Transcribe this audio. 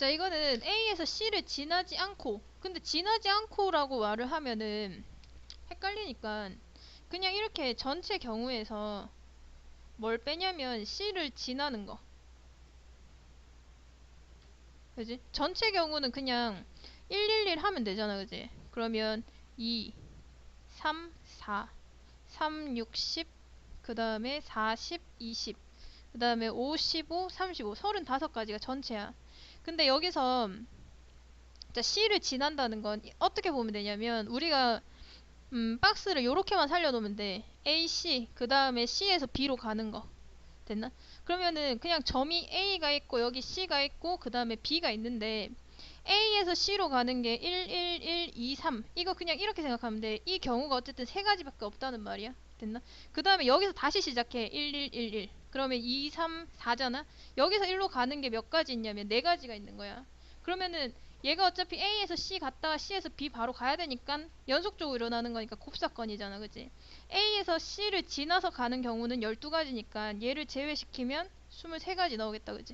자, 이거는 A에서 C를 지나지 않고, 근데 지나지 않고라고 말을 하면은 헷갈리니까 그냥 이렇게 전체 경우에서 뭘 빼냐면 C를 지나는 거. 그지? 전체 경우는 그냥 111 하면 되잖아, 그지? 그러면 2, 3, 4, 3, 60, 그 다음에 40, 20, 그 다음에 55, 35, 35가지가 전체야. 근데 여기서 자, C를 지난다는 건 어떻게 보면 되냐면 우리가 음, 박스를 요렇게만 살려놓으면 돼. A, C, 그 다음에 C에서 B로 가는 거. 됐나? 그러면은 그냥 점이 A가 있고 여기 C가 있고 그 다음에 B가 있는데 A에서 C로 가는 게 1, 1, 1, 2, 3 이거 그냥 이렇게 생각하면 돼. 이 경우가 어쨌든 세 가지밖에 없다는 말이야. 됐나? 그 다음에 여기서 다시 시작해. 1, 1, 1, 1 그러면 2, 3, 4잖아? 여기서 1로 가는 게 몇 가지 있냐면 네 가지가 있는 거야. 그러면은 얘가 어차피 A에서 C 갔다가 C에서 B 바로 가야 되니까 연속적으로 일어나는 거니까 곱사건이잖아. 그지? A에서 C를 지나서 가는 경우는 12가지니까 얘를 제외시키면 23가지 나오겠다. 그지?